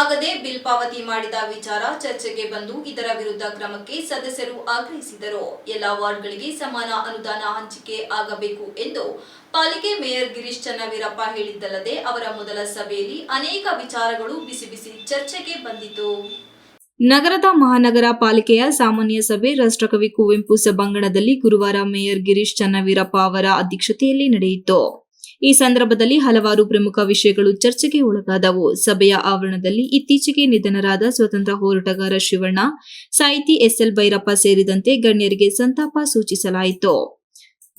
ಆಗದೆ ಬಿಲ್ ಪಾವತಿ ಮಾಡಿದ ವಿಚಾರ ಚರ್ಚೆಗೆ ಬಂದು ಇದರ ವಿರುದ್ಧ ಕ್ರಮಕ್ಕೆ ಸದಸ್ಯರು ಆಗ್ರಹಿಸಿದರು. ಎಲ್ಲ ವಾರ್ಡ್ಗಳಿಗೆ ಸಮಾನ ಅನುದಾನ ಹಂಚಿಕೆ ಆಗಬೇಕು ಎಂದು ಪಾಲಿಕೆ ಮೇಯರ್ ಗಿರೀಶ್ ಚನ್ನವೀರಪ್ಪ ಹೇಳಿದ್ದಲ್ಲದೆ ಅವರ ಮೊದಲ ಸಭೆಯಲ್ಲಿ ಅನೇಕ ವಿಚಾರಗಳು ಬಿಸಿ ಬಿಸಿ ಚರ್ಚೆಗೆ ಬಂದಿತು ನಗರದ ಮಹಾನಗರ ಪಾಲಿಕೆಯ ಸಾಮಾನ್ಯ ಸಭೆ ರಾಷ್ಟ್ರಕವಿ ಕುವೆಂಪು ಸಭಾಂಗಣದಲ್ಲಿ ಗುರುವಾರ ಮೇಯರ್ ಗಿರೀಶ್ ಚನ್ನವೀರಪ್ಪ ಅವರ ಅಧ್ಯಕ್ಷತೆಯಲ್ಲಿ ನಡೆಯಿತು. ಈ ಸಂದರ್ಭದಲ್ಲಿ ಹಲವಾರು ಪ್ರಮುಖ ವಿಷಯಗಳು ಚರ್ಚೆಗೆ ಒಳಗಾದವು. ಸಭೆಯ ಆವರಣದಲ್ಲಿ ಇತ್ತೀಚೆಗೆ ನಿಧನರಾದ ಸ್ವತಂತ್ರ ಹೋರಾಟಗಾರ ಶಿವಣ್ಣ, ಸಾಹಿತಿ ಎಸ್ಎಲ್ ಭೈರಪ್ಪ ಸೇರಿದಂತೆ ಗಣ್ಯರಿಗೆ ಸಂತಾಪ ಸೂಚಿಸಲಾಯಿತು.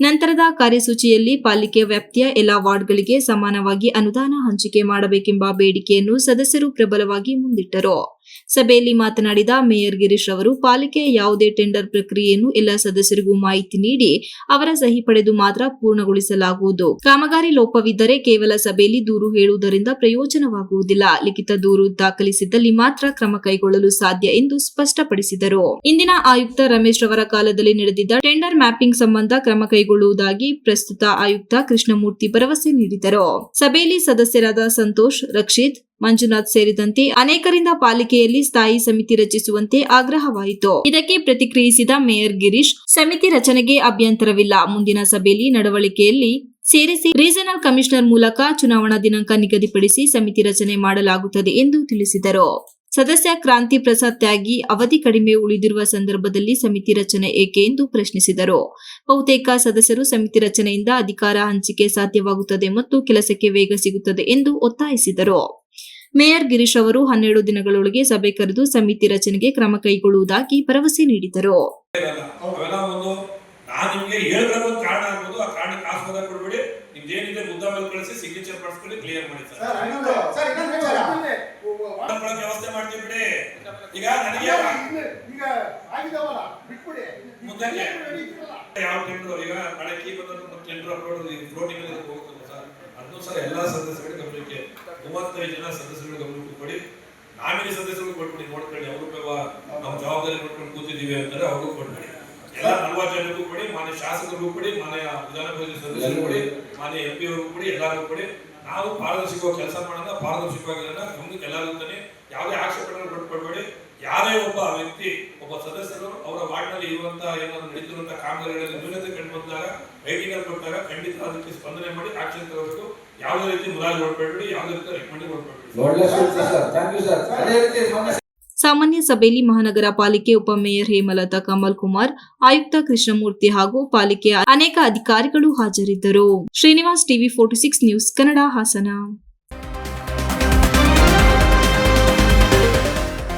ನಂತರದ ಕಾರ್ಯಸೂಚಿಯಲ್ಲಿ ಪಾಲಿಕೆ ವ್ಯಾಪ್ತಿಯ ಎಲ್ಲಾ ವಾರ್ಡ್ಗಳಿಗೆ ಸಮಾನವಾಗಿ ಅನುದಾನ ಹಂಚಿಕೆ ಮಾಡಬೇಕೆಂಬ ಬೇಡಿಕೆಯನ್ನು ಸದಸ್ಯರು ಪ್ರಬಲವಾಗಿ ಮುಂದಿಟ್ಟರು. ಸಭೆಯಲ್ಲಿ ಮಾತನಾಡಿದ ಮೇಯರ್ ಗಿರೀಶ್ ಅವರು ಪಾಲಿಕೆಯ ಯಾವುದೇ ಟೆಂಡರ್ ಪ್ರಕ್ರಿಯೆಯನ್ನು ಎಲ್ಲ ಸದಸ್ಯರಿಗೂ ಮಾಹಿತಿ ನೀಡಿ ಅವರ ಸಹಿ ಪಡೆದು ಮಾತ್ರ ಪೂರ್ಣಗೊಳಿಸಲಾಗುವುದು. ಕಾಮಗಾರಿ ಲೋಪವಿದ್ದರೆ ಕೇವಲ ಸಭೆಯಲ್ಲಿ ದೂರು ಹೇಳುವುದರಿಂದ ಪ್ರಯೋಜನವಾಗುವುದಿಲ್ಲ. ಲಿಖಿತ ದೂರು ದಾಖಲಿಸಿದ್ದಲ್ಲಿ ಮಾತ್ರ ಕ್ರಮ ಕೈಗೊಳ್ಳಲು ಸಾಧ್ಯ ಎಂದು ಸ್ಪಷ್ಟಪಡಿಸಿದರು. ಇಂದಿನ ಆಯುಕ್ತ ರಮೇಶ್ ಅವರ ಕಾಲದಲ್ಲಿ ನಡೆದಿದ್ದ ಟೆಂಡರ್ ಮ್ಯಾಪಿಂಗ್ ಸಂಬಂಧ ಕ್ರಮ ಕೈಗೊಳ್ಳುವುದಾಗಿ ಪ್ರಸ್ತುತ ಆಯುಕ್ತ ಕೃಷ್ಣಮೂರ್ತಿ ಭರವಸೆ ನೀಡಿದರು. ಸಭೆಯಲ್ಲಿ ಸದಸ್ಯರಾದ ಸಂತೋಷ್, ರಕ್ಷಿತ್ ಮಂಜುನಾಥ್ ಸೇರಿದಂತೆ ಅನೇಕರಿಂದ ಪಾಲಿಕೆಯಲ್ಲಿ ಸ್ಥಾಯಿ ಸಮಿತಿ ರಚಿಸುವಂತೆ ಆಗ್ರಹವಾಯಿತು. ಇದಕ್ಕೆ ಪ್ರತಿಕ್ರಿಯಿಸಿದ ಮೇಯರ್ ಗಿರೀಶ್, ಸಮಿತಿ ರಚನೆಗೆ ಅಭ್ಯಂತರವಿಲ್ಲ. ಮುಂದಿನ ಸಭೆಯಲ್ಲಿ ನಡವಳಿಕೆಯಲ್ಲಿ ಸೇರಿಸಿ ರೀಜನಲ್ ಕಮಿಷನರ್ ಮೂಲಕ ಚುನಾವಣಾ ದಿನಾಂಕ ನಿಗದಿಪಡಿಸಿ ಸಮಿತಿ ರಚನೆ ಮಾಡಲಾಗುತ್ತದೆ ಎಂದು ತಿಳಿಸಿದರು. ಸದಸ್ಯ ಕ್ರಾಂತಿ ಪ್ರಸಾದ್ ತ್ಯಾಗಿ ಅವಧಿ ಕಡಿಮೆ ಉಳಿದಿರುವ ಸಂದರ್ಭದಲ್ಲಿ ಸಮಿತಿ ರಚನೆ ಏಕೆ ಎಂದು ಪ್ರಶ್ನಿಸಿದರು. ಬಹುತೇಕ ಸದಸ್ಯರು ಸಮಿತಿ ರಚನೆಯಿಂದ ಅಧಿಕಾರ ಹಂಚಿಕೆ ಸಾಧ್ಯವಾಗುತ್ತದೆ ಮತ್ತು ಕೆಲಸಕ್ಕೆ ವೇಗ ಸಿಗುತ್ತದೆ ಎಂದು ಒತ್ತಾಯಿಸಿದರು. ಮೇಯರ್ ಗಿರೀಶ್ ಅವರು ಹನ್ನೆರಡು ದಿನಗಳೊಳಗೆ ಸಭೆ ಕರೆದು ಸಮಿತಿ ರಚನೆಗೆ ಕ್ರಮ ಕೈಗೊಳ್ಳುವುದಾಗಿ ಭರವಸೆ ನೀಡಿದರು. ಈಗ ನನಗೆ ಈಗ ಆಗಿದಾವಲ್ಲ ಬಿಟ್ಬಿಡಿ. ಯಾವ ಟೆಂಡರ್ ಈಗ ನಾಳೆ ಕೀ ಬಂದ ಟೆಂಡರ್ ಅಪ್ಲೋಡ್ ಫ್ಲೋಟಿಂಗ್ ಹೋಗ್ತದೆ ಸರ್. ಅದನ್ನು ಸರ್ ಎಲ್ಲಾ ಸದಸ್ಯರಿಗೆ ಗಮನಕ್ಕೆ ಮೂವತ್ತೈದು ಜನ ಸದಸ್ಯರ ನಾಮಿನಿ ಸದಸ್ಯರು ಕೊಟ್ಬಿಡಿ, ನೋಡ್ಕೊಳ್ಳಿ, ಅವರು ನಾವು ಜವಾಬ್ದಾರಿ ನೋಡ್ಕೊಂಡು ಕೂತಿದ್ದೀವಿ ಅಂತಾರೆ ಅವರು ಕೊಡ್ಬೇಡಿ ಎಲ್ಲ ನಲ್ವತ್ತು ಜನಕ್ಕೂ ಕೊಡಿ, ಮಾನ್ಯ ಶಾಸಕರಿಗೂ ಕೊಡಿ, ಮಾನ್ಯ ವಿಧಾನ ಪರಿಷತ್ ಸದಸ್ಯರು ಕೊಡಿ, ಮಾನ್ಯ ಎಂ ಪಿ ಅವ್ರಿಗೂ ಕೊಡಿ, ಎಲ್ಲರಿಗೂ ಕೊಡಿ. ನಾವು ಪಾರದರ್ಶಕವಾಗಿ ಕೆಲಸ ಮಾಡೋಣ ಪಾರದರ್ಶಕವಾಗಿ ಗಮನಕ್ಕೆ ಎಲ್ಲರಿಗೂ ಯಾವುದೇ ಆಕ್ಷೇಪಣೆಗಳು ಕೊಟ್ಕೊಡ್ಬೇಡಿ ಯಾರೇ ಒಬ್ಬ ವ್ಯಕ್ತಿ, ಒಬ್ಬ ಸದಸ್ಯರು, ಅವರ ವಾರ್ಡ್ನಲ್ಲಿ ಇರುವಂತಹ ಏನಾದ್ರು ನಡೀತಿರುವಂತಹ ಕಾಮಗಾರಿಗಳಲ್ಲಿ ಬಂದಾಗ ಕೊಟ್ಟಾಗ ಖಂಡಿತ ಅದಕ್ಕೆ ಸ್ಪಂದನೆ ಮಾಡಿ ಆಕ್ಷನ್ ತಗೋಬೇಕು ಯಾವುದೇ ರೀತಿ ಮುಲಾಜ್ ಮಾಡಬೇಡಿ ಯಾವುದೇ ರೀತಿ ರೆಕಮೆಂಡ್ ಮಾಡಬೇಡಿ ನೋಡ್ಲೇ ಸರ್. ಥ್ಯಾಂಕ್ ಯು ಸರ್ ಅದೇ ರೀತಿ ಮೊನ್ನೆ ಸಾಮಾನ್ಯ ಸಭೆಯಲ್ಲಿ ಮಹಾನಗರ ಪಾಲಿಕೆ ಉಪಮೇಯರ್ ಹೇಮಲತಾ ಕಮಲ್ ಕುಮಾರ್ ಆಯುಕ್ತ ಕೃಷ್ಣಮೂರ್ತಿ ಹಾಗೂ ಪಾಲಿಕೆಯ ಅನೇಕ ಅಧಿಕಾರಿಗಳು ಹಾಜರಿದ್ದರು. Srinivas TV forty six news Kannada Hassan.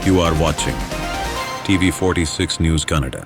You are watching TV46 News Canada.